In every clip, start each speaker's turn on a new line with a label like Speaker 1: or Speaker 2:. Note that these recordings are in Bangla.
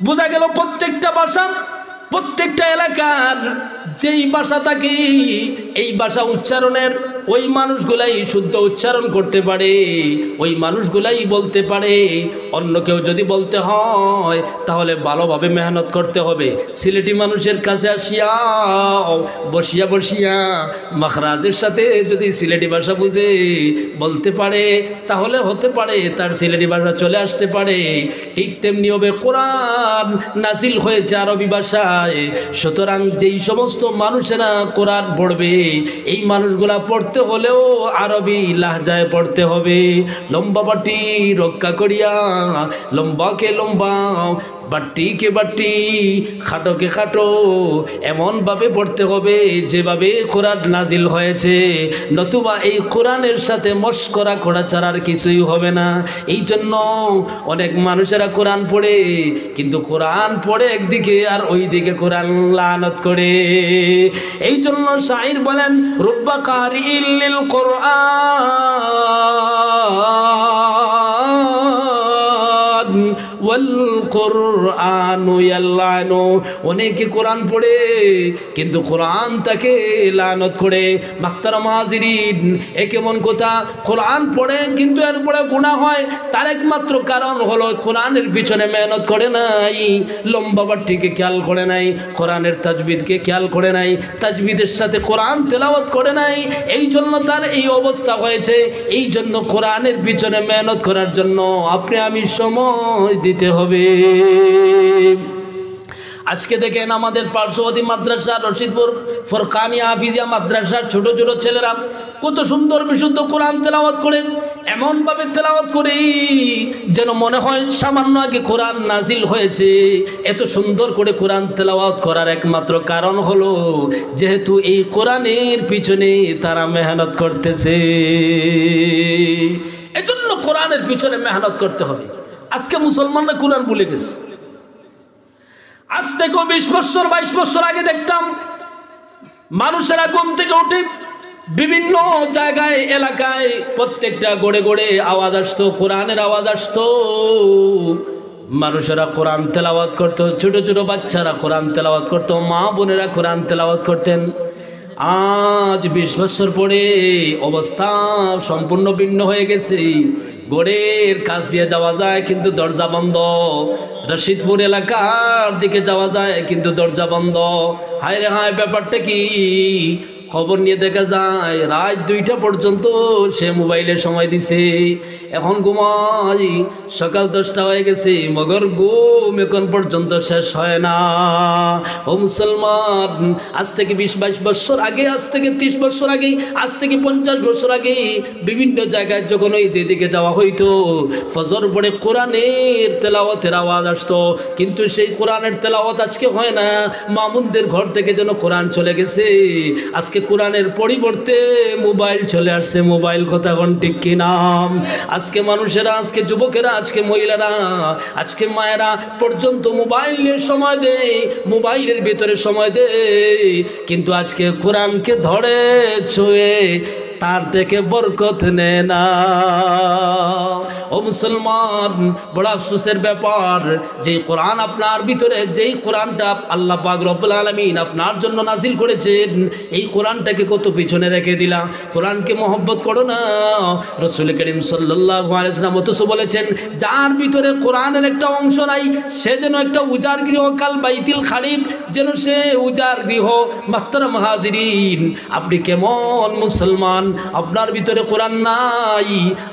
Speaker 1: বোঝা গেল প্রত্যেকটা বাসা প্রত্যেকটা এলাকার যেই ভাষা থাকে এই ভাষা উচ্চারণের ওই মানুষগুলাই শুদ্ধ উচ্চারণ করতে পারে, ওই মানুষগুলাই বলতে পারে, অন্য কেউ যদি বলতে হয়, তাহলে ভালোভাবে মেহনত করতে হবে। সিলেটি মানুষের কাছে আসিয়া, বসিয়া বসিয়া মাখরাজের সাথে যদি সিলেটি ভাষা বুঝে, বলতে পারে, তাহলে হতে পারে, তার সিলেটি ভাষা চলে আসতে পারে। ঠিক তেমনি হবে কোরআন নাজিল হয়েছে আরবি ভাষায়। সুতরাং যেই সমস্ত মানুষেরা কোরআন পড়বে, এই মানুষগুলা পড়তে হলেও আরবি লাহজায় পড়তে হবে। লম্বা বাটি রক্ষা করিয়া লম্বাকে লম্বা বাট্টিকে বাট্টি? খাটোকে খাটো? এমনভাবে পড়তে হবে যেভাবে কোরআন নাজিল হয়েছে। নতুবা এই কোরআনের সাথে মস্করা করা ছাড়ার কিছুই হবে না। এই জন্য অনেক মানুষেরা কোরআন পড়ে, কিন্তু কোরআন পড়ে একদিকে আর ওই দিকে কোরআন লানত করে। এই জন্য শাহির বলেন রুব্বাকার ইল্লিল কোরআন। ওয়াল কোরআনু ইয়াল্লানু অনেকে কোরআন পড়ে, কিন্তু কোরআন তাকে লানত করে। মাক্তার মাহাজিরিন এ কেমন কথা? কোরআন পড়ে কিন্তু এরপরে গুণা হয়। তার একমাত্র কারণ হলো কোরআনের পিছনে মেহনত করে নাই, লম্বা বাট্টিকে খেয়াল করে নাই, কোরআনের তাজবিদকে খেয়াল করে নাই, তাজবিদের সাথে কোরআন তেলাওয়াত করে নাই। এই জন্য তার এই অবস্থা হয়েছে। এই জন্য কোরআনের পিছনে মেহনত করার জন্য আপনি আমি সময় দিতে হবে। আজকে দেখেন আমাদের পার্শ্ববর্তী মাদ্রাসা, রশিদপুর ফরকানিয়া হাফিজিয়া মাদ্রাসার ছোট ছোট ছেলেরা কত সুন্দর বিশুদ্ধ কোরআন তেলাওয়াত করে, এমনভাবে তেলাওয়াত করে যেন মনে হয় সামান্য আগে কোরআন নাজিল হয়েছে। এত সুন্দর করে কোরআন তেলাওয়াত করার একমাত্র কারণ হলো, যেহেতু এই কোরআনের পিছনে তারা মেহনত করতেছে। এজন্য কোরআনের পিছনে মেহনত করতে হবে। আজকে মুসলমানরা কোরআন ভুলে গেছে। আজ থেকে বিশ বছর, বাইশ বছর আগে দেখতাম মানুষেরা ঘুম থেকে উঠে বিভিন্ন জায়গায়, এলাকায় প্রত্যেকটা গড়ে গড়ে আওয়াজ আসতো, কোরআনের আওয়াজ আসতো। মানুষেরা কোরআন তেলাওয়াত করতো, ছোট ছোট বাচ্চারা কোরআন তেলাওয়াত করতো, মা বোনেরা কোরআন তেলাওয়াত করতেন। আজ বিশ বছর পরে অবস্থা সম্পূর্ণ ভিন্ন হয়ে গেছে। গড়ের কাজ দিয়ে যাওয়া যায়, কিন্তু দরজা বন্ধ। রশিদপুর এলাকার দিকে যাওয়া যায়, কিন্তু দরজা বন্ধ। হায় রে হায়, ব্যাপারটা কি? খবর নিয়ে দেখা যায়, রাত দুইটা পর্যন্ত সে মোবাইলে সময় দিছে। এখন ঘুমাই, সকাল দশটা হয়ে গেছে, মগর ঘুম এখন পর্যন্ত শেষ হয় না। ও মুসলমান, আজ থেকে বিশ বাইশ বছর আগে, আজ থেকে ত্রিশ বছর আগে, আজ থেকে পঞ্চাশ বছর আগে বিভিন্ন জায়গায় যখন ওই যেদিকে যাওয়া হইতো, ফজর পরে কোরআনের তেলাওয়াতের আওয়াজ আসতো। কিন্তু সেই কোরআনের তেলাওয়াত আজকে হয় না। মামুনদের ঘর থেকে যেন কোরআন চলে গেছে। আজকে কোরআনের পরিবর্তে মোবাইল চলে আসছে, মোবাইল কথা কোন ঠিক কিনা আজকে মানুষেরা, আজকে যুবকেরা, আজকে মহিলারা, আজকে মায়েরা পর্যন্ত মোবাইল নিয়ে সময় দেয় মোবাইলের ভিতরে সময় দেয় কিন্তু আজকে কোরআনকে ধরে, ছুঁয়ে তার থেকে বরকত নে না। ও মুসলমান, বড় আফসোসের ব্যাপার যে কোরআন আপনার ভিতরে, যেই কোরআনটা আল্লাহ পাক রব্বুল আলমিন আপনার জন্য নাজিল করেছেন, এই কোরআনটাকে কত পিছনে রেখে দিলাম? কোরআনকে মহব্বত করো না। রসুল করিম সাল্লাহ আলাইসলাম অথচ বলেছেন, যার ভিতরে কোরআনের একটা অংশ নাই, সে যেন একটা উজার গৃহ, কাল বাইতিল খারিফ যেন সে উজার গৃহ মাত্র মহাজিরিন আপনি কেমন মুসলমান? আপনার ভিতরে কোরআন নাই।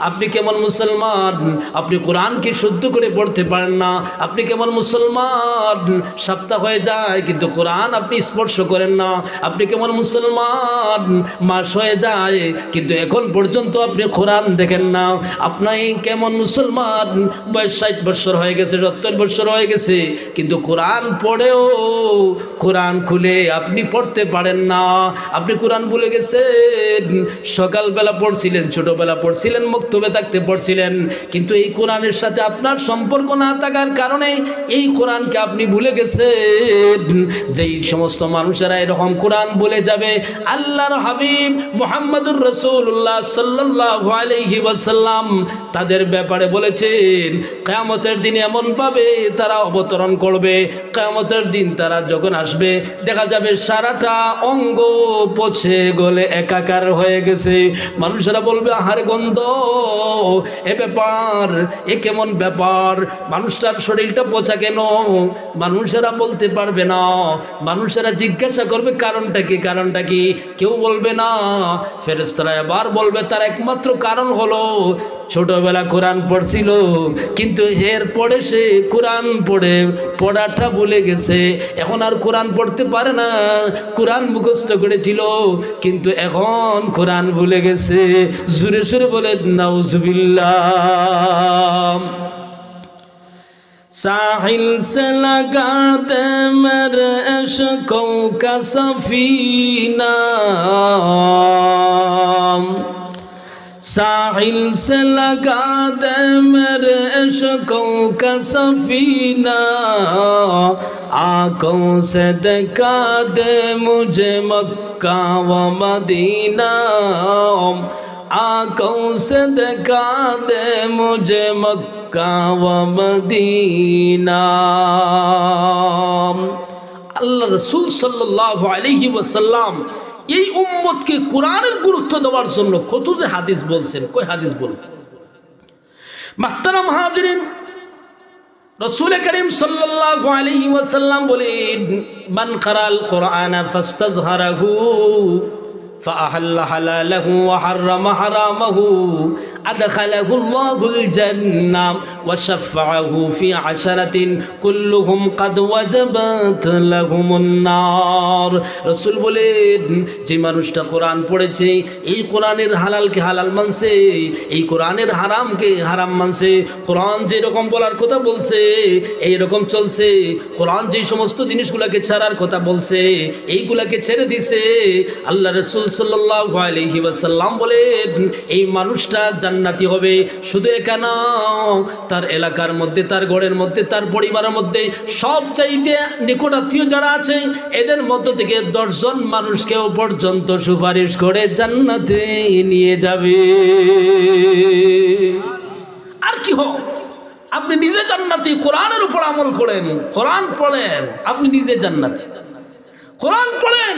Speaker 1: আপনি কেমন মুসলমান? আপনি কোরআনকে শুদ্ধ করে পড়তে পারেন না। আপনি কেমন মুসলমান? সপ্তাহ হয়ে যায়, কিন্তু কোরআন আপনি স্পর্শ করেন না। আপনি কেমন মুসলমান? মাস হয়ে যায়, কিন্তু এখন পর্যন্ত আপনি কোরআন দেখেন না। আপনি কেমন মুসলমান? বয়স ষাট বছর হয়ে গেছে, সত্তর বছর হয়ে গেছে, কিন্তু কোরআন পড়েও কোরআন খুলে আপনি পড়তে পারেন না। আপনি কোরআন ভুলে গেছেন সকালবেলা পড়ছিলেন, ছোটবেলা পড়ছিলেন, মক্তবে থাকতে পড়ছিলেন। কিন্তু এই কোরআনের সাথে আপনার সম্পর্ক না থাকার কারণে এই কোরআনকে আপনি ভুলে গেছেন। যেই সমস্ত মানুষেরা এরকম কোরআন বলে যাবে, আল্লাহর হাবিব মোহাম্মদুর রসুল্লাহ সাল্লাহ আলহি তাদের ব্যাপারে বলেছেন, কেয়ামতের দিন এমনভাবে তারা অবতরণ করবে। কেয়ামতের দিন তারা যখন আসবে, দেখা যাবে সারাটা অঙ্গ পচে গলে একাকার হয়ে গেছে। মানুষেরা বলবে, আহারে গন্ধ, এ ব্যাপার, এ কেমন ব্যাপার, মানুষটার শরীরটা পচা কেন? মানুষেরা বলতে পারবে না। মানুষেরা জিজ্ঞাসা করবে, কারণটা কি কারণটা কি? কেউ বলবে না। ফেরেস্তারা এবার বলবে, তার একমাত্র কারণ হলো, ছোটবেলা কোরআন পড়ছিল, কিন্তু এর পরে সে কোরআন পড়ে, পড়াটা ভুলে গেছে। এখন আর কোরআন পড়তে পারে না। কোরআন মুখস্থ করেছিল, কিন্তু এখন কোরআন ভুলে গেছে সুরে সুরে বলে নাউজুবিল্লাহ साहिल से लगा दे मेरे इश्कों का सफीना साहिल से लगा दे मेरे इश्कों का सफीना आंखों से दिखा दे मुझे मक्का مكة ومدينة آنکھوں سے دکھا دے مجھے مکہ و مدینہ আল্লাহ রসুল সাল্লাহ আলহি ওয়াসাল্লাম এই উম্মতকে কোরআনের গুরুত্ব দেওয়ার জন্য কত যে হাদিস বলছেন কই হাদিস বলুন? মাত্তারা মহাজরিন রসুল করিম সাল্লাহ আলহি ওয়াসাল্লাম বলেন মান খারাল কোরআন ফাস্তাজহারাহু। فأحل حلاله وحرم حرامه أدخله الله الجنة وشفعه في عشرة كلهم قد وجبت لهم النار রসুল বলেন যে মানুষটা কোরআন পড়েছে এই কোরআনের হালালকে হালাল মানছে এই কোরআনের হারামকে হারাম মানছে কোরআন যেরকম বলার কথা বলছে এই রকম চলছে কোরআন যে সমস্ত জিনিসগুলোকে ছাড়ার কথা বলছে এইগুলাকে ছেড়ে দিছে আল্লাহ রসুল ওয়াসাল্লাম বলেন, এই মানুষটা জান্নাতি হবে। শুধু এখানে তার এলাকার মধ্যে, তার ঘরের মধ্যে, তার পরিবারের মধ্যে সব চাইতে নিকটাত্মীয় যারা আছে, এদের মধ্য থেকে দশজন মানুষকেও পর্যন্ত সুপারিশ করে জান্নাতে নিয়ে যাবে। আর কি হোক, আপনি নিজে জান্নাতি, কোরআনের উপর আমল করেন, কোরআন পড়েন, আপনি নিজে জান্নাতি। কোরআন পড়েন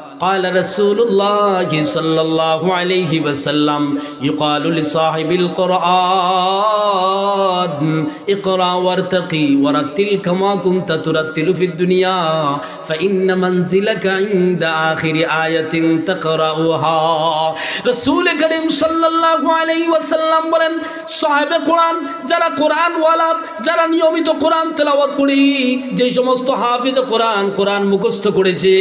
Speaker 1: قال قال رسول الله صلى الله عليه وسلم يقال لصاحب القرآن اقرأ وارتقي ورتل كما كنت ترتل في الدنيا فإن منزلك عند آخر آية تقرأها رسول كريم صلى الله عليه وسلم বলেন সাহেবে কোরআন যারা কোরআন ওয়ালা যারা নিয়মিত কোরআন তেলাওয়াত করি যে সমস্ত হাফিজ কোরআন কোরআন মুখস্থ করেছে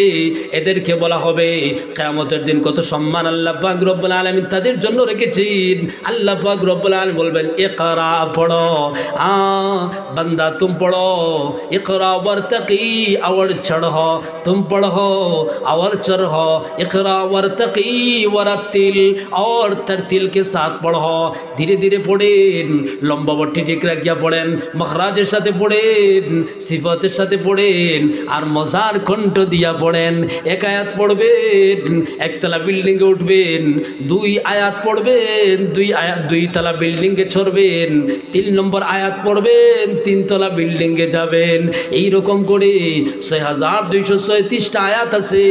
Speaker 1: এদেরকে বলা হবে। কেয়ামতের দিন কত সম্মান আল্লাহ পাক রব্বুল তাদের জন্য রেখেছেন। আল্লাহ পাক রব্বুল আলম বলবেন একরা পড়ো। আ, বান্দা, তুম পড়ো। একরা বর্তকি আওয়ার চড়হ। তুম পড়ো আওয়ার চড়হ। একরা বর্তকি ওরাতিল তার তরতিলকে সাথ পড়হ। ধীরে ধীরে পড়েন, লম্বা বট্টি ঠিক রাখিয়া পড়েন, মখরাজের সাথে পড়েন, সিফতের সাথে পড়েন, আর মজার কণ্ঠ দিয়া পড়েন। একায়াত পড়বে পড়বেন, একতলা বিল্ডিংয়ে উঠবেন, দুই আয়াত পড়বেন, দুই আয়াত, দুই তলা বিল্ডিংয়ে চড়বেন, তিন নম্বর আয়াত পড়বেন তিনতলা বিল্ডিংয়ে যাবেন। এই রকম করে ছয় হাজার দুইশো ছয়ত্রিশটা আয়াত আছে,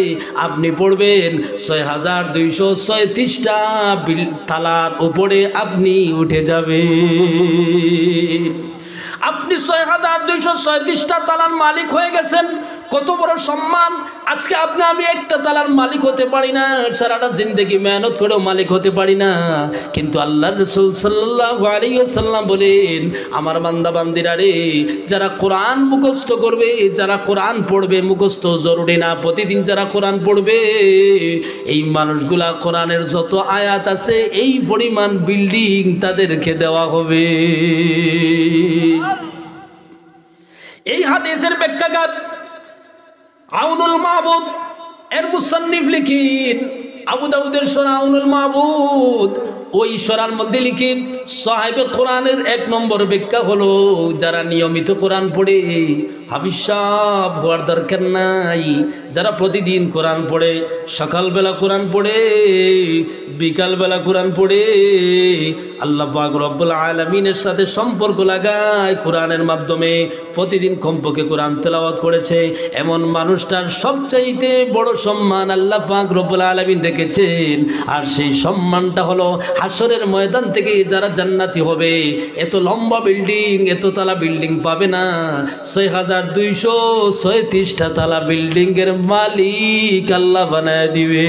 Speaker 1: আপনি পড়বেন, ছয় হাজার দুইশো ছয়ত্রিশটা বিল, তালার উপরে আপনি উঠে যাবেন। আপনি ছয় হাজার দুইশো ছয়ত্রিশটা তালার মালিক হয়ে গেছেন কত বড় সম্মান। আজকে আপনি, আমি একটা তালার মালিক হতে পারি না, সারাটা জিন্দগি মেহনত করেও মালিক হতে পারি না। কিন্তু আল্লাহ রসুল সাল্লাহ আলিয়াল্লাম বলেন, আমার বান্দা বান্দিরা রে, যারা কোরআন মুখস্থ করবে, যারা কোরআন পড়বে, মুখস্থ জরুরি না, প্রতিদিন যারা কোরআন পড়বে, এই মানুষগুলা কোরআনের যত আয়াত আছে, এই পরিমাণ বিল্ডিং তাদেরকে দেওয়া হবে। এই হাদিসের ব্যাখ্যাকার আউনুল মাহবুদ এর মুসান্নিফ লিখিন আবু দাউদের সোনা আউনুল মাহবুদ ওই সরার মধ্যে লিখিন সাহেবে কোরআনের এক নম্বর ব্যাখ্যা হলো, যারা নিয়মিত কোরআন পড়ে হাবিসাব হওয়ার দরকার নাই। যারা প্রতিদিন কোরআন পড়ে, সকালবেলা কোরআন পড়ে, বিকালবেলা কোরআন পড়ে, আল্লাহ পাক রব্বুল আলমিনের সাথে সম্পর্ক লাগায় কোরআনের মাধ্যমে প্রতিদিন কমপক্ষে কোরআন তেলাওয়াত করেছে। এমন মানুষটার সবচাইতে বড় সম্মান আল্লাহ পাক রব্বুল আলমিন রেখেছেন। আর সেই সম্মানটা হলো হাসরের ময়দান থেকে যারা জান্নাতি হবে, এত লম্বা বিল্ডিং এত তালা বিল্ডিং পাবে না। ছয় হাজার দুইশো ছয়ত্রিশটা তালা বিল্ডিং এর মালিক আল্লাহ বানায় দিবে।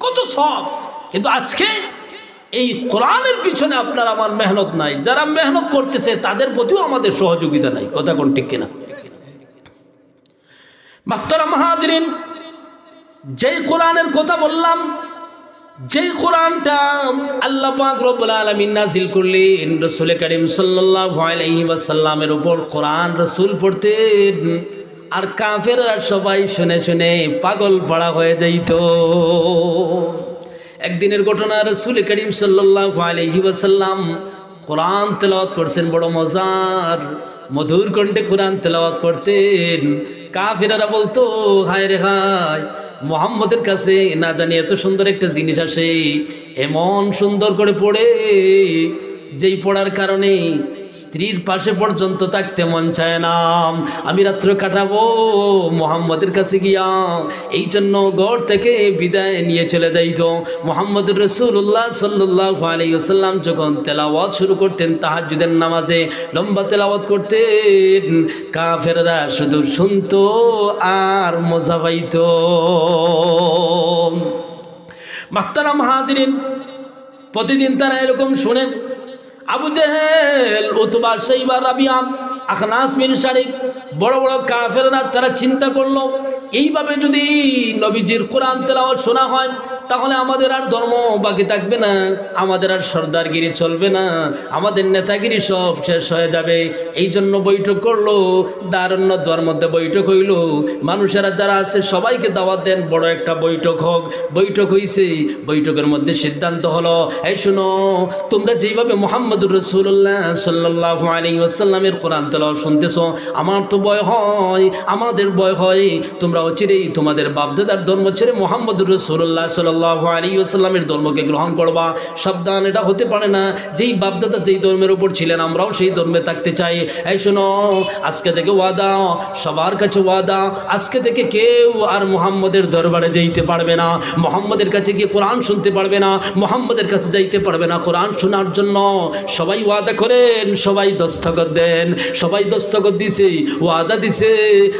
Speaker 1: কত সব কিন্তু আজকে এই কোরআনের পিছনে আপনার আমার মেহনত নাই। যারা মেহনত করতেছে, তাদের প্রতিও আমাদের সহযোগিতা নাই। কথা কোন ঠিক কিনা? মাত্তারা মাহাজরিন, যেই কোরআনের কথা বললাম যেই কোরআনটা আল্লাহ পাক রব্বুল আলামিন নাজিল করলেন রাসূল করিম সাল্লাল্লাহু আলাইহি ওয়াসাল্লামের উপর কোরআন রাসূল পড়তেন, আর কাফেররা সবাই শুনে শুনে পাগল পড়া হয়ে যাইতো। একদিনের ঘটনা রসুল করিম সাল্লাল্লাহু আলাইহি ওয়াসাল্লাম কোরআন তেলাওয়াত করছেন, বড় মজার, মধুর কণ্ঠে কোরআন তেলাওয়াত করতেন। কাফিরারা বলতো, হায় রে হায় মোহাম্মদের কাছে না জানি এত সুন্দর একটা জিনিস আসে এমন সুন্দর করে পড়ে। যেই পড়ার কারণে স্ত্রীর পাশে পর্যন্ত থাকতে মন চায় না। আমি রাত্র কাটাবো মোহাম্মদের কাছে গিয়া, এই জন্য গড় থেকে বিদায় নিয়ে চলে যাইত। মোহাম্মদ রসুল্লাহ সাল্লাহ আলাইসাল্লাম যখন তেলাওয়াত শুরু করতেন তাহাজুদের নামাজে লম্বা তেলাওয়াত করতেন, কাফেররা শুধু শুনতো আর মজা পাইত। মাস্তারাম হাজরিন, প্রতিদিন তারা এরকম শোনেন আবু জেহেল, উতবা সেইবার রাবিয়াম আখনাস বিন শারিক, বড় বড় কাফেররা তারা চিন্তা করল, এইভাবে যদি নবীজির কোরআন তেলাওয়াত শোনা হয় তাহলে আমাদের আর ধর্ম বাকি থাকবে না, আমাদের আর সর্দারগিরি চলবে না, আমাদের নেতাগিরি সব শেষ হয়ে যাবে। এই জন্য বৈঠক করল দারণ্য দোয়ার মধ্যে বৈঠক হইল। মানুষেরা যারা আছে, সবাইকে দাওয়াত দেন, বড় একটা বৈঠক হোক। বৈঠক হইছে, বৈঠকের মধ্যে সিদ্ধান্ত হলো এই শুনো, তোমরা যেইভাবে মোহাম্মদুর রসুল্লাহ সাল্লাহ আলী আসাল্লামের কোরআন তেলাওয়াত শুনতেছ, আমার তো ভয় হয়, আমাদের ভয় হয়। তোমরা অচিরেই তোমাদের বাপদাদার ধর্ম ছেড়ে মোহাম্মদুর রসুল্লাহ সাল্লাহ আলী আসাল্লামের ধর্মকে গ্রহণ করবা। সাবধান, এটা হতে পারে না। যেই বাপদাদা যেই ধর্মের উপর ছিলেন, আমরাও সেই ধর্মে থাকতে চাই। এই শোনো, আজকে থেকে ওয়াদা, সবার কাছে ওয়াদা। আজকে থেকে কেউ আর মোহাম্মদের দরবারে যাইতে পারবে না। মোহাম্মদের কাছে গিয়ে কোরআন শুনতে পারবে না। মোহাম্মদের কাছে যাইতে পারবে না কোরআন শোনার জন্য। সবাই ওয়াদা করেন, সবাই দস্তখত দেন। সবাই দস্তখত দিছে, ওয়াদা দিছে।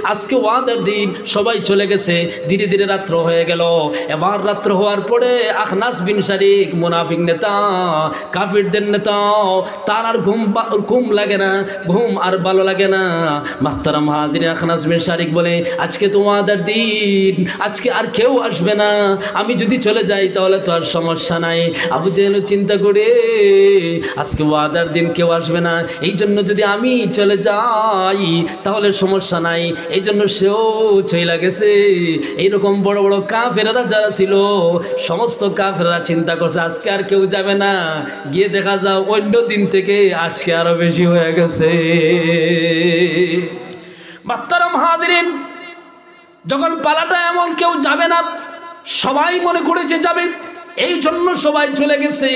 Speaker 1: আজকে ওয়াদার দিন সবাই চলে গেছে। ধীরে ধীরে রাত্র হয়ে গেল। এবার রাত্র হওয়ার পরে আখনাস বিন শারিক মুনাফিক নেতা, কাফিরদের নেতা, তার আর ঘুম ঘুম লাগে না, ঘুম আর ভালো লাগে না। মাত্তারাম হাজির আখনাস বিন শারিক বলে, আজকে তো ওয়াদার দিন, আজকে আর কেউ আসবে না। আমি যদি চলে যাই তাহলে তো আর সমস্যা নাই। আবু জেহেল চিন্তা করে, আজকে ওয়াদার দিন কেউ আসবে না। এই জন্য যদি আমি চলে যাই, তাহলে সমস্যা নাই। এই জন্য সেও চইলা গেছে। এইরকম বড় বড় কাফেরারা যারা ছিল সমস্ত কাফেরা চিন্তা করছে, আজকে আর কেউ যাবে না। গিয়ে দেখা যাও অন্য দিন থেকে আজকে আরও বেশি হয়ে গেছে। মাত্তারাম হাজিরিন, যখন পালাটা এমন কেউ যাবে না, সবাই মনে করেছে যাবে, এই জন্য সবাই চলে গেছে।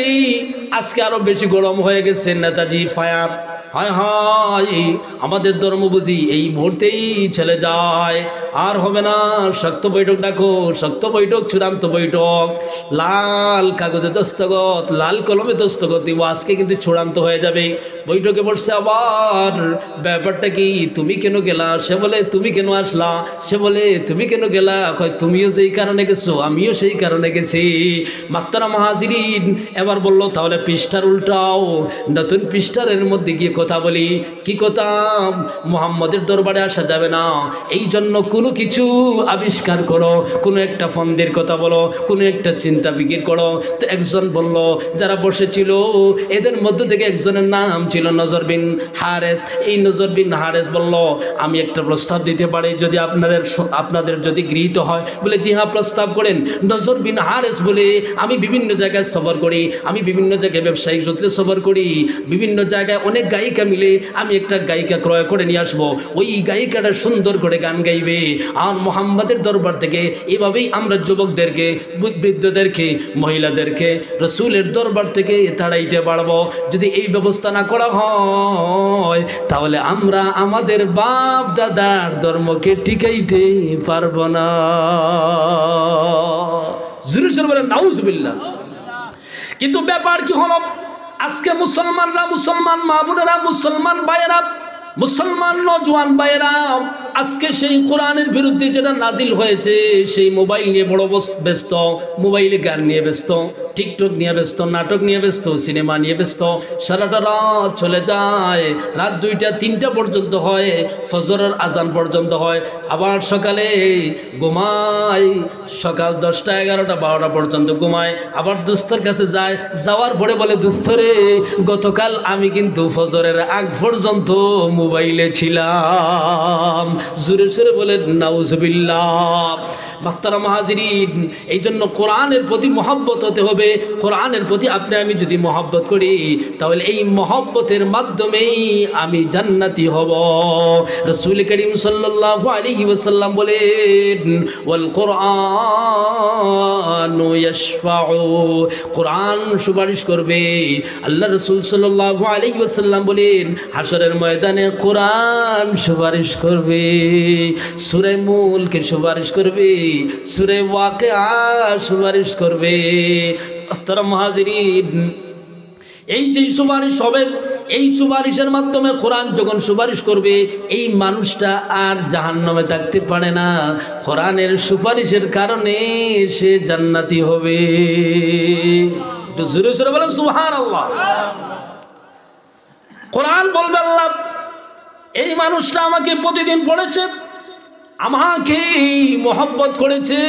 Speaker 1: আজকে আরও বেশি গরম হয়ে গেছে, নেতাজি ফায়ার। হায় হায়, আমাদের ধর্ম বুঝি এই মুহূর্তেই ছেলে যায়। আর হবে না, শক্ত বৈঠক ডাকো, শক্ত বৈঠক, চূড়ান্ত বৈঠক। লাল কাগজে দস্তগত লাল কলমে দস্তগত দিব আজকে কিন্তু চূড়ান্ত হয়ে যাবে। বৈঠকে বসছে আবার। ব্যাপারটা কি? তুমি কেন গেলা? সে বলে, তুমি কেন আসলা? সে বলে, তুমি কেন গেলা? কয়, তুমিও যেই কারণে গেছো, আমিও সেই কারণে গেছি। মাত্তারা মহাজিরিন এবার বলল, তাহলে পৃষ্ঠার উল্টাও। নতুন পৃষ্ঠারের মধ্যে গিয়ে কথা বলি। কি কথা? মোহাম্মদের দরবারে আসা যাবে না। এই জন্য কোনো কিছু আবিষ্কার করো, কোনো একটা ফন্দের কথা বলো, কোনো একটা চিন্তা বিক্রি করো। তো একজন বলল, যারা বসেছিল, এদের মধ্য থেকে একজনের নাম ছিল নজর বিন হারেস। এই নজর বিন হারেস বলল, আমি একটা প্রস্তাব দিতে পারি, যদি আপনাদের আপনাদের যদি গৃহীত হয়। বলে, জি হ্যাঁ প্রস্তাব করেন। নজর বিন হারেস বলে, আমি বিভিন্ন জায়গায় সফর করি, আমি বিভিন্ন জায়গায় ব্যবসায়িক সূত্রে সফর করি, বিভিন্ন জায়গায় অনেক গায়িকা মিলে আমি একটা গায়িকা ক্রয় করে নিয়ে আসব। ওই গায়িকাটা সুন্দর করে গান গাইবে। আর মোহাম্মদের দরবার থেকে এভাবেই আমরা যুবকদেরকে বৃদ্ধদেরকে, মহিলাদেরকে, রসুলের দরবার থেকে তাড়াইতে পারব। যদি এই ব্যবস্থা না করা হয়, তাহলে আমরা আমাদের বাপ দাদার ধর্মকে টিকাইতে পারব না। জুরু বলে নাউজবিল্লা কিন্তু ব্যাপার কি হলো? আজকে মুসলমানরা মুসলমান, মা বোনেরা মুসলমান, ভাইয়েরা মুসলমান নজওয়ান ভাইয়েরা, আজকে সেই কোরআনের বিরুদ্ধে যেটা নাজিল হয়েছে, সেই মোবাইল নিয়ে বড় ব্যস্ত, মোবাইলে গান নিয়ে ব্যস্ত, টিকটক নিয়ে ব্যস্ত, নাটক নিয়ে ব্যস্ত, সিনেমা নিয়ে ব্যস্ত, সারাটা রাত চলে যায়, রাত দুইটা, তিনটা পর্যন্ত হয়, ফজরের আজান পর্যন্ত হয়, আবার সকালে ঘুমায়, সকাল দশটা, এগারোটা, বারোটা পর্যন্ত ঘুমায়, আবার দুস্তর কাছে যায়, যাওয়ার পরে বলে দুস্তরে গতকাল আমি কিন্তু ফজরের আগ পর্যন্ত মোবাইলে ছিলাম। জোরে সুরে বলে নাউজবিল্লাহ। মাস্তারা মাহাজিরিন এই জন্য কোরআনের প্রতি মহব্বত হতে হবে। কোরআনের প্রতি আপনি, আমি যদি মহব্বত করি, তাহলে এই মহব্বতের মাধ্যমেই আমি জান্নাতি হব। রসুল করিম সাল্লাল্লাহু আলাইহি ওয়াসাল্লাম বলেন, ওয়াল কোরআন কোরআন সুপারিশ করবে। আল্লাহ রসুল সাল্লাল্লাহু আলাইহি ওয়াসাল্লাম বলেন হাসরের ময়দানে কোরআন সুপারিশ করবে, সুরে মুলকে সুপারিশ করবে, সূরা ওয়াকিআ সুপারিশ করবে। মহাজিরিন, এই যে সুপারিশ হবে, এই সুপারিশের মাধ্যমে কোরআন যখন সুপারিশ করবে, এই মানুষটা আর জাহান্নামে থাকতে পারে না। কোরআনের সুপারিশের কারণে সে জান্নাতি হবে। জোরে জোরে বলেন সুহান আল্লাহ কোরআন বলবে আল্লাহ এই মানুষটা আমাকে প্রতিদিন পড়েছে আমাকে মহব্বত করেছে,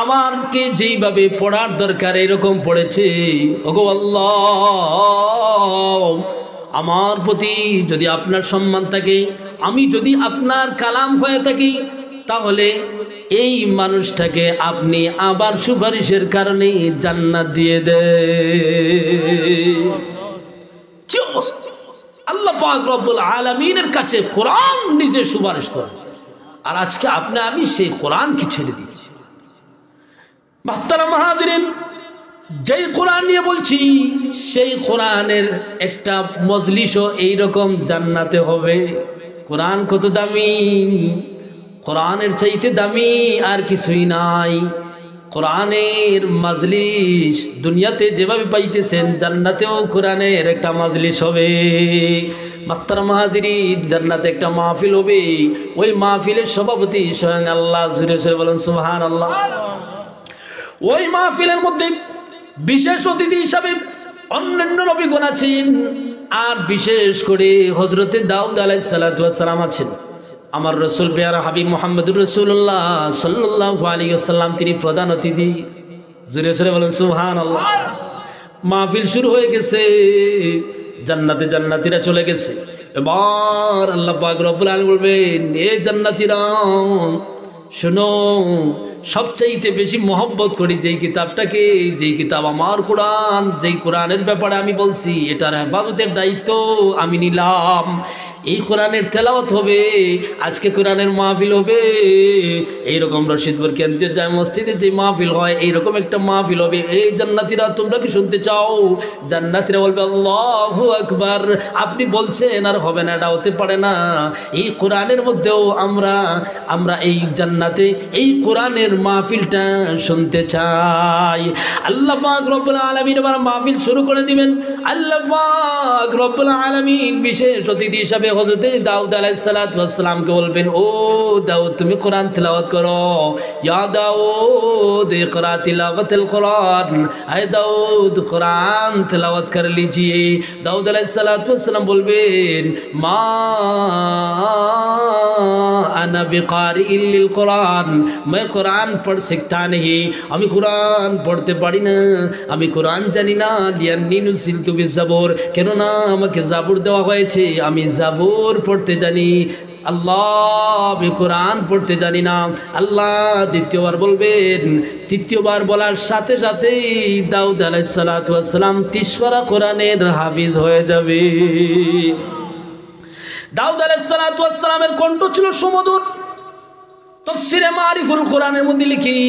Speaker 1: আমারকে যেইভাবে পড়ার দরকার এরকম পড়েছে। ওগো আল্লাহ, আমার প্রতি যদি আপনার সম্মান থাকে, আমি যদি আপনার কালাম হয়ে থাকি, তাহলে এই মানুষটাকে আপনি আবার সুপারিশের কারণে জান্নাত দিয়ে দে কি অবস্থা? আল্লাহ পাক রব্বুল আলামিনের কাছে কোরআন নিজে সুপারিশ করে। আর আজকে আপনি, আমি সেই কোরআনকে ছেড়ে দিয়েছি। বাত্তারা মাহাদিন যেই কোরআন নিয়ে বলছি, সেই কোরআনের একটা মজলিসও এইরকম জান্নাতে হবে। কোরআন কত দামি? কোরআনের চাইতে দামি আর কিছুই নাই। কোরআনের মাজলিস দুনিয়াতে যেভাবে পাইতেছেন, জান্নাতেও কোরআনের একটা মাজলিস হবে। মাত্তার মাহাজিরি জান্নাতে একটা মাহফিল হবে। ওই মাহফিলের সভাপতি স্বয়ং আল্লাহ জুড়ে বলেন সুবহান আল্লাহ ওই মাহফিলের মধ্যে বিশেষ অতিথি হিসাবে অন্যান্য নবীগণ আছেন, আর বিশেষ করে হজরতে দাউদ আলাইহিস সালাম আছেন। আমার রসুল পেয়ারা হাবিব মোহাম্মদুর রসুল্লাহ সাল্লাহ আলী আসাল্লাম তিনি প্রধান অতিথি। জুড়ে সুরে বলেন সুহান মাহফিল শুরু হয়ে গেছে। জান্নাতে জান্নাতিরা চলে গেছে। এবার আল্লাহ পাক রব্বুল আলম বলবেন, এ জান্নাতিরা শোনো, সবচাইতে বেশি মহব্বত করি যেই কিতাবটাকে, যেই কিতাব আমার কোরআন, যেই কোরআনের ব্যাপারে আমি বলছি, এটার হেফাজতের দায়িত্ব আমি নিলাম। এই কোরআনের তেলাওয়াত হবে, আজকে কোরআনের মাহফিল হবে। এইরকম রশিদপুর কেন্দ্রীয় জামে মসজিদে যে মাহফিল হয়, এইরকম একটা মাহফিল হবে। এই জান্নাতিরা, তোমরা কি শুনতে চাও? জান্নাতিরা বলবে, আল্লাহ আকবার। আপনি বলছেন, আর হবে না, এটা হতে পারে না। এই কোরআনের মধ্যেও আমরা আমরা এই জান্নাতে জান্নাতে এই কোরআনের মাহফিলটা শুনতে চাই। আল্লাহ পাক রব্বুল আলমিন আমার মাহফিল শুরু করে দিবেন। আল্লাহ পাক রব্বুল আলমিন বিশেষ অতিথি হিসাবে হজরতে দাউদ আলাইসালাতামকে বলবেন, ও দাউদ, তুমি কোরআন তেলাওয়াত করো। ইয়া দাউদ, ইকরা তিলাওয়াতুল কোরআন। আয় দাউদ, কোরআন তেলাওয়াত কর লিজিয়ে। দাউদ আলাইসালাতাম বলবেন, মা আনা বিকার ইল্লিল কোরআন। मैं কোরআন পড় শিখতা नहीं আমি কোরআন পড়তে পারি না আমি কোরআন জানি না লিয়ান্নি নুসিলতু বিজাবুর কেন না আমাকে জাবুর দেওয়া হয়েছে আমি জাবুর পড়তে জানি আল্লাহ আমি কোরআন পড়তে জানি না আল্লাহ দ্বিতীয়বার বলবেন তৃতীয়বার বলার সাথে সাথেই দাউদ আলাইসালাম তিসরা কোরআনের হাফিজ হয়ে যাবে দাউদ আলাইসালামের কণ্ঠ ছিল সমুদর তফসিরে মারিফুল কোরআনের মধ্যে লিখি,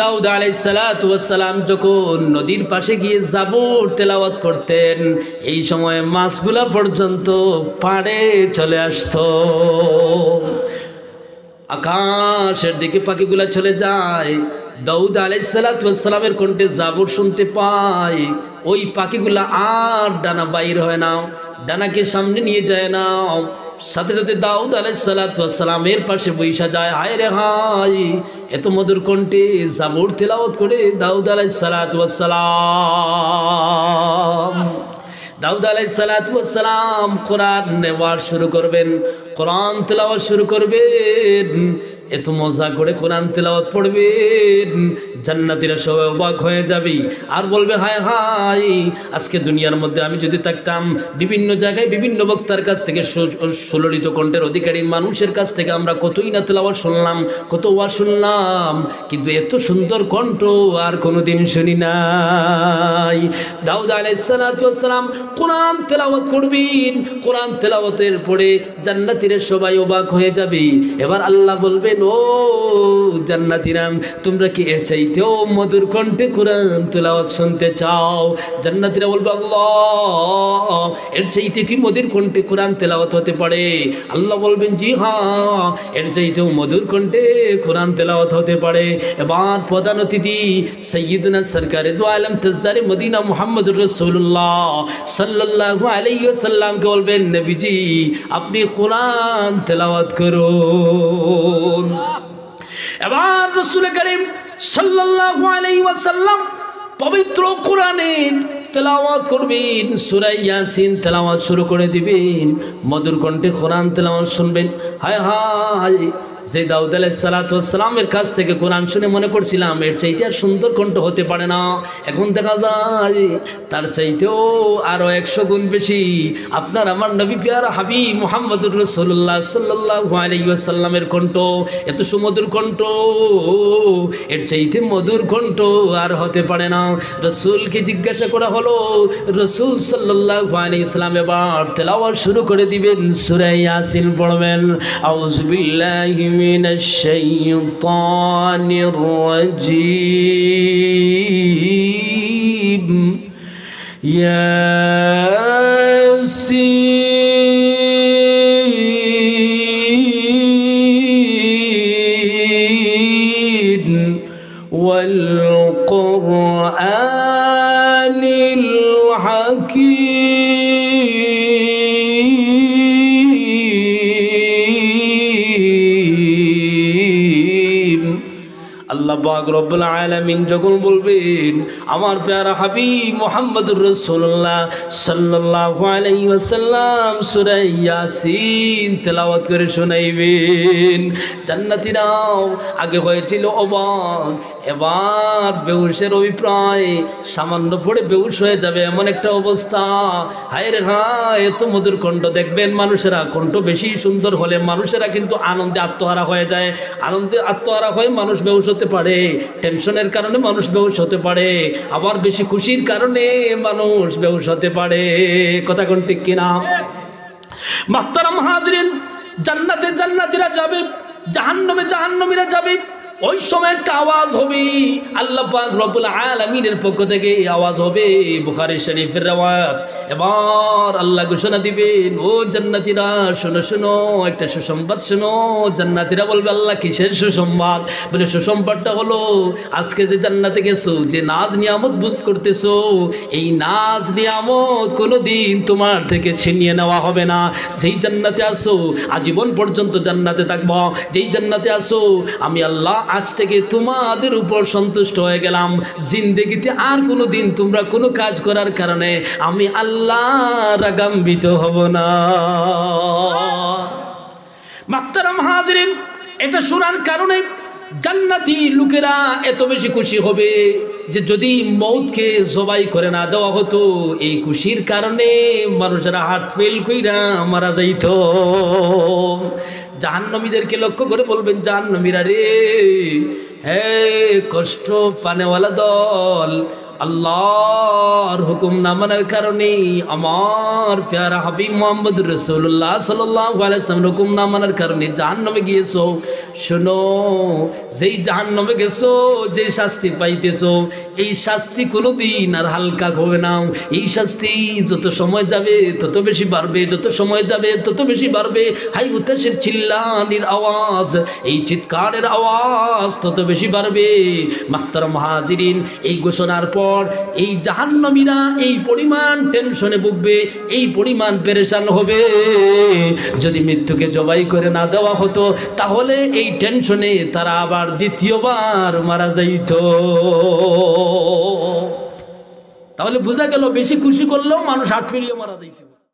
Speaker 1: দাউদ আলাইসালাম যখন নদীর পাশে গিয়ে জাবর তেলাওয়াত করতেন, এই সময় মাছগুলা পর্যন্ত পাড়ে চলে আসতো। আকাশের দিকে পাখিগুলা চলে যায়, দাউদ আলাইসালামের কণ্ঠে জাবর শুনতে পায়, ওই পাখিগুলা আর ডানা বাইর হয় না। ডানাকে সামনে নিয়ে যায় না। সাথে সাথে দাউদ আলাইসালামের পাশে বৈশা যায় হায় রে হাই এত মধুর কণ্ঠে জাবুর তেলাওয়াত করে দাউদ আলাইসালাম দাউদ আলাই সালাতাম কোরআন নেওয়ার শুরু করবেন, কোরআন তেলাওয়াত শুরু করবেন। এত মজা করে কোরআন তেলাওয়াত পড়বেন, জান্নাতিরা সবাই অবাক হয়ে যাবে। আর বলবে, হায় হায়, আজকে দুনিয়ার মধ্যে আমি যদি থাকতাম, বিভিন্ন জায়গায় বিভিন্ন বক্তার কাছ থেকে সুললিত কণ্ঠের অধিকারী মানুষের কাছ থেকে আমরা কতই না তেলাওয়াত শুনলাম, কত ওয়া শুনলাম, কিন্তু এত সুন্দর কণ্ঠ আর কোনোদিন শুনি নাই। দাউদ আলাইসালাম কোরআন তেলাওয়াত করবেন। কোরআন তেলাওয়াতের পরে জান্নাতিরা সবাই অবাক হয়ে যাবে। এবার আল্লাহ বলবেন ও জান্নাতিরাম তোমরা কি এর চাইতেও মধুর কণ্ঠে কোরআন তেলাওয়াত শুনতে চাও? জান্নাতিরা বলবে, আল্লাহ, এর চাইতে কি মধুর কণ্ঠে কোরআন তেলাওয়াত হতে পারে? আল্লাহ বলবেন, জি হ্যাঁ এর চাইতেও মধুর কণ্ঠে কোরআন তেলাওয়াত হতে পারে। এবার প্রধান অতিথি সৈয়দুনা সরকারে দু আলম তজদারে মদিনা মোহাম্মদুর রসুল্লাহ সাল্লাল্লাহু আলাইহি ওয়াসাল্লামকে বলবেন, নবীজি, আপনি কোরআন তেলাওয়াত করুন। এবার রসুল করিম সাল্লাল্লাহু পবিত্র কোরআনের তেলাওয়াত করবেন সুরাই ইয়াসিন তেলাওয়াত শুরু করে দিবেন। মধুর কণ্ঠে কোরআন তেলাওয়াত শুনবেন। হায় হায় যে দাউদ আলাইসালামের কাছ থেকে কোরআন শুনে মনে করছিলাম, এর চাইতে আর সুন্দর কণ্ঠ হতে পারে না। এখন দেখা যায়, তার চাইতেও আরও একশো গুণ বেশি। আপনার আমার নবী পিয়ার হাবি মোহাম্মদুর রসুল্লাহ সাল্লাহ আলাইসাল্লামের কণ্ঠ, এত সুমধুর কণ্ঠ, এর চাইতে মধুর কণ্ঠ আর হতে পারে না। রসুলকে জিজ্ঞাসা করা হলো, রসুল সাল্লাহ আলী ইসলাম এবার তেলাওয়ার শুরু করে দিবেন সুরাই ইয়াসিন পড়বেন। আউজবিল্লাহি من الشيطان الرجيم. يا ياسين. পাক রব্বুল আলামিন যখন বলবেন, আমার প্যারা হাবিব মুহাম্মদুর রাসূলুল্লাহ সাল্লাল্লাহু আলাইহি ওয়াসাল্লাম সূরা ইয়াসিন তেলাওয়াত করে শোনাইবেন জান্নাতীরাও আগে হয়েছিল অবাক এবার বেহুশের অভিপ্রায় সামান্য পড়ে বেহুশ হয়ে যাবে এমন একটা অবস্থা। হায় রে হায়, এত মধুর কণ্ঠ দেখবেন মানুষেরা, কণ্ঠ বেশি সুন্দর হলে মানুষেরা কিন্তু আনন্দে আত্মহারা হয়ে যায়। আনন্দে আত্মহারা হয়ে মানুষ বেহুশ হতে পারে। টেনশনের কারণে মানুষ বেহুশ হতে পারে, আবার বেশি খুশির কারণে মানুষ বেহুশ হতে পারে। কথা কোন ঠিক কিনা? মাত্তারাম হাজরিন, জান্নাতে জান্নাতিরা যাবে, জাহান্নমে জাহান্নমিরা যাবে। ওই সময় একটা আওয়াজ হবে। আল্লাহ পাক রব্বুল আলামিনের পক্ষ থেকে এই আওয়াজ হবে। বুখারী শরীফের রাওয়াত এবার আল্লাহ ঘোষণা দিবেন, ও জান্নাতীরা, শোনো শোনো, একটা সুসংবাদ শোনো। জান্নাতীরা বলবে, আল্লাহ, কিসের সুসংবাদ? বলে, সুসংবাদটা হলো, আজকে যে জান্নাতে গেছো, যে নাজ নিয়ামত বুঝ করতেছো, এই নাজ নিয়ামত কোনোদিন তোমার থেকে ছিনিয়ে নেওয়া হবে না। সেই জান্নাতে আসো আজীবন পর্যন্ত জান্নাতে থাকব। যেই জান্নাতে আসো আমি আল্লাহ আজ থেকে তোমাদের উপর সন্তুষ্ট হয়ে গেলাম। জিন্দেগিতে আর কোনো দিন তোমরা কোনো কাজ করার কারণে আমি আল্লাহ রাগাম্বিত হব না। মাক্তারাম হাজরিন, এটা শোনার কারণে জান্নাতি লোকেরা এত বেশি খুশি হবে। যে যদি মৌতকে জবাই করে না দেওয়া হতো, এই খুশির কারণে মানুষেরা হার্ট ফেল কইরা মারা যাইত। জাহান্নমীদেরকে লক্ষ্য করে বলবেন, জাহান্নমীরা রে, হে কষ্ট পানেওয়ালা দল আল্লাহর হুকুম না মানার কারণে আমার প্যারা হাবিব মোহাম্মদ রসুল্লাহ সাল্লাম হুকুম না মানার কারণে জাহান নামে গিয়েছো। শোনো, যেই জাহান নামে গেছো, যে শাস্তি পাইতেছো, এই শাস্তি কোনোদিন আর হালকা হবে না। এই শাস্তি যত সময় যাবে, তত বেশি বাড়বে, যত সময় যাবে, তত বেশি বাড়বে। হাই উত্তাসের চিল্লানির আওয়াজ, এই চিৎকারের আওয়াজ তত বেশি বাড়বে। মাস্তার মহাজিরিন এই ঘোষণার পর এই জাহান্নমীরা এই পরিমাণ টেনশনে ভুগবে, এই পরিমাণ পেরেশান হবে। যদি মৃত্যুকে জবাই করে না দেওয়া হতো, তাহলে এই টেনশনে তারা আবার দ্বিতীয়বার মারা যাইত। তাহলে বোঝা গেল, বেশি খুশি করলেও মানুষ আট ফিরিয়ে মারা যাইত।